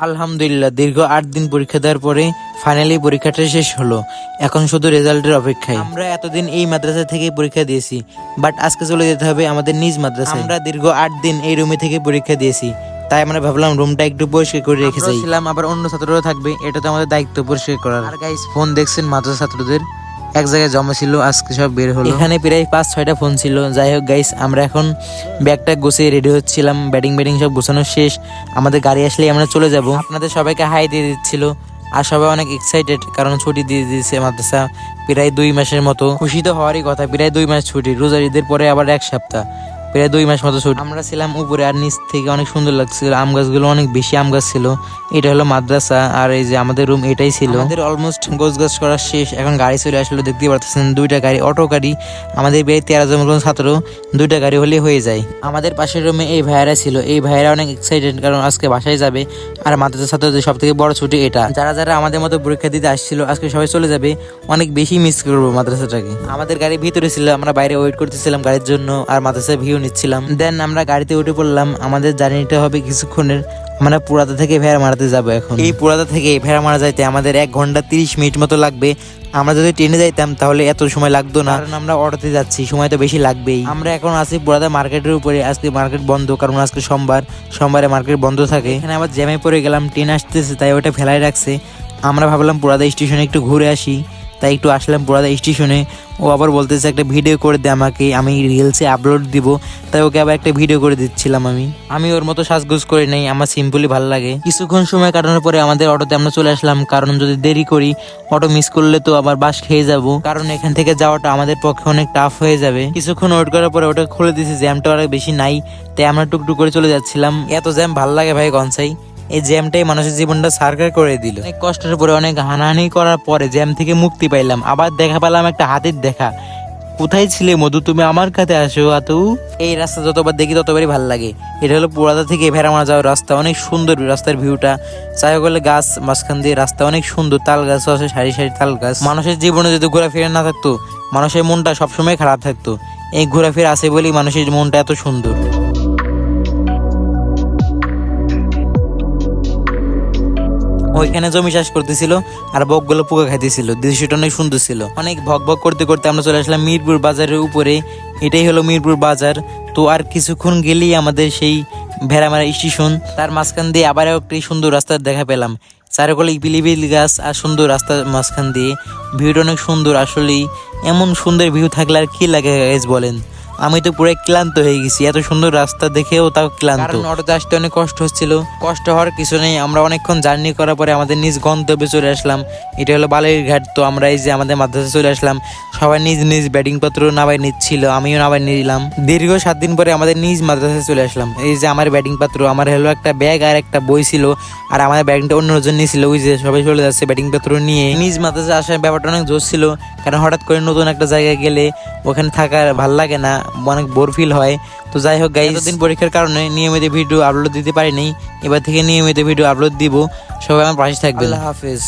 আলহামদুলিল্লাহ দীর্ঘ আট দিন পরীক্ষা দেওয়ার পরে ফাইনালি পরীক্ষাটা শেষ হলো। এখন শুধু রেজাল্টের অপেক্ষায়। আমরা এতদিন এই মাদ্রাসা থেকে পরীক্ষা দিয়েছি বাট আজকে চলে যেতে হবে আমাদের নিজ মাদ্রাসা আমরা দীর্ঘ আট দিন এই রুমে থেকে পরীক্ষা দিয়েছি তাই আমরা ভাবলাম রুমটা একটু পরিষ্কার করে রেখেছি ছিলাম আবার অন্য ছাত্ররা থাকবে এটা তো আমাদের দায়িত্ব পরিষ্কার করার। আর গাইস ফোন দেখছেন মাদ্রাসা ছাত্রদের? এক জায়গায় জমা ছিল, আজকে সব বের হলো। এখানে প্রায় পাঁচ, ছয়টা ফোন ছিল। যাই হোক গাইস আমরা এখন ব্যাগটা গুছিয়ে রেডি হচ্ছিলাম। ব্যাটিং ব্যাটিং সব গোছানো শেষ। আমাদের গাড়ি আসলেই আমরা চলে যাব। আপনাদের সবাইকে হাই দিয়ে দিচ্ছিল। আর সবাই অনেক এক্সাইটেড কারণ ছুটি দিয়ে দিয়েছে মাদ্রাসা। প্রায় দুই মাসের মতো। খুশি তো হওয়ারই কথা, প্রায় দুই মাস ছুটি। রোজার ঈদের পরে আবার এক সপ্তাহ। প্রায় দুই মাস মতো শুট আমরা ছিলাম উপরে আর নিচ থেকে অনেক সুন্দর লাগছিল। আম গাছগুলো অনেক বেশি আম গাছ ছিল। এটা হলো মাদ্রাসা আর এই যে আমাদের রুম এটাই ছিল। আমাদের অলমোস্ট গোছ গাছ করা শেষ। এখন গাড়ি চলে আসলো দেখতে পারতেছেন দুইটা গাড়ি অটো গাড়ি আমাদের বেড়ে তেরো জন মতন ছাত্র দুইটা গাড়ি হলে হয়ে যায়। আমাদের পাশের রুমে এই ভাইয়ারা ছিল। এই ভাইয়ারা অনেক এক্সাইটেড কারণ আজকে বাসায় যাবে। আর মাদ্রাসা ছাত্রদের সব থেকে বড় ছুটি এটা। যারা যারা আমাদের মতো পরীক্ষা দিতে আসছিল, আজকে সবাই চলে যাবে, অনেক বেশি মিস করব মাদ্রাসাটাকে। আমাদের গাড়ি ভিতরে ছিল, আমরা বাইরে ওয়েট করতেছিলাম গাড়ির জন্য, আর মাদ্রাসায় ভিউ নিচ্ছিলাম। দেন আমরা গাড়িতে উঠে পড়লাম, আমাদের জার্নিটা হবে কিছুক্ষণের। আমরা পুরাতা থেকে ভেড়া মারাতে যাব এখন। এই পুরাতা থেকে ভেড়া মারা যাইতে আমাদের এক ঘণ্টা তিরিশ মিনিট মতো লাগবে। আমরা যদি ট্রেনে যাইতাম তাহলে এত সময় লাগতো না। কারণ আমরা অটোতে যাচ্ছি সময় তো বেশি লাগবেই। আমরা এখন আছি পুরাদা মার্কেটের উপরে আজকে মার্কেট বন্ধ কারণ আজকে সোমবার। সোমবারে মার্কেট বন্ধ থাকে। এখানে আবার জ্যামে পড়ে গেলাম ট্রেন আসতেছে তাই ওটা ফেলাই রাখছে। আমরা ভাবলাম পুরাদা স্টেশনে একটু ঘুরে আসি। তাই একটু আসলাম পুরাদা স্টেশনে। ও আবার বলতেছে, একটা ভিডিও করে দে আমাকে, আমি রিলসে আপলোড দিব। তাই ওকে আবার একটা ভিডিও করে দিচ্ছিলাম আমি। আমি ওর মতো সাজগোজ করে নেই, আমার সিম্পলি ভালো লাগে। কিছুক্ষণ সময় কাটানোর পরে আমাদের অটোতে আমরা চলে আসলাম। কারণ যদি দেরি করি, অটো মিস করলে তো আবার বাস খেয়ে যাব। কারণ এখান থেকে যাওয়াটা আমাদের পক্ষে অনেক টাফ হয়ে যাবে। কিছুক্ষণ ওয়েট করার পরে ওটা খুলে দিয়েছে জ্যামটা অনেক বেশি নাই। তাই আমরা টুকটুক করে চলে যাচ্ছিলাম। এত জ্যাম ভালো লাগে ভাই, গনসাই। এই জ্যামটাই মানুষের জীবনটা সার্কার করে দিল। অনেক কষ্টের পরে অনেক হানাহানি করার পরে জ্যাম থেকে মুক্তি পাইলাম। আবার দেখা পেলাম একটা হাতির দেখা। কোথায় ছিলে মধু? তুমি আমার কাছে আসো, আতু। এই রাস্তা যতবার দেখি ততবারই ভালো লাগে। এটা হলো পুরাদা থেকে ভেড়ামারা যাওয়ার রাস্তা। অনেক সুন্দর রাস্তার ভিউটা। চাই গেলে গাছ মাঝখান দিয়ে রাস্তা অনেক সুন্দর। তাল গাছ আছে, সারি সারি তাল গাছ। মানুষের জীবনে যদি ঘোরাফেরা না থাকতো, মানুষের মনটা সবসময় খারাপ থাকতো। এই ঘোরাফেরা আছে বলেই মানুষের মনটা এত সুন্দর। ওইখানে জমি চাষ করতেছিল আর বকগুলো পোকা খাইতেছিল দৃশ্যটা অনেক সুন্দর ছিল অনেক ভক ভক করতে করতে আমরা চলে আসলাম মিরপুর বাজারের উপরে। এটাই হলো মিরপুর বাজার। তো আর কিছুক্ষণ গেলেই আমাদের সেই ভেড়ামারা স্টেশন। তার মাঝখান দিয়ে আবার একটি সুন্দর রাস্তা দেখা পেলাম। চারকলে বিলিবিল গাছ আর সুন্দর রাস্তার মাঝখান দিয়ে। ভিউটা অনেক সুন্দর আসলেই। এমন সুন্দর ভিউ থাকলে আর কি লাগে guys বলেন? আমি তো পুরো ক্লান্ত হয়ে গেছি। এত সুন্দর রাস্তা দেখেও তাও ক্লান্ত। অটোতে আসতে অনেক কষ্ট হচ্ছিল। কষ্ট হওয়ার কিছু নেই, আমরা অনেকক্ষণ জার্নি করার পরে আমাদের নিজ গন্তব্যে চলে আসলাম। এটা হলো বালির ঘাট, তো আমরা এই যে আমাদের মাদ্রাসা চলে আসলাম। সবাই নিজ নিজ ব্যাটিং পত্র নামাই নিচ্ছিল আমিও নামাই নিলাম। দীর্ঘ সাত দিন পরে আমাদের নিজ মাদ্রাসায় চলে আসলাম। এই যে আমার ব্যাটিং পাত্র আমার হলো একটা ব্যাগ আর একটা বই ছিল আর আমাদের ব্যাটিংটা অন্যজন নিয়েছিল ওই যে সবাই চলে যাচ্ছে ব্যাটিং পাত্র নিয়ে। নিজ মাদ্রাসা আসার ব্যাপারটা অনেক জোর ছিল কারণ হঠাৎ করে নতুন একটা জায়গায় গেলে ওখানে থাকার ভালো লাগে না অনেক বোর ফিল হয়। তো যাই হোক গাই দিন পরীক্ষার কারণে নিয়মিত ভিডিও আপলোড দিতে পারিনি এবার থেকে নিয়মিত ভিডিও আপলোড দিব। সবাই আমার পাশে থাকবে আল্লাহ হাফেজ।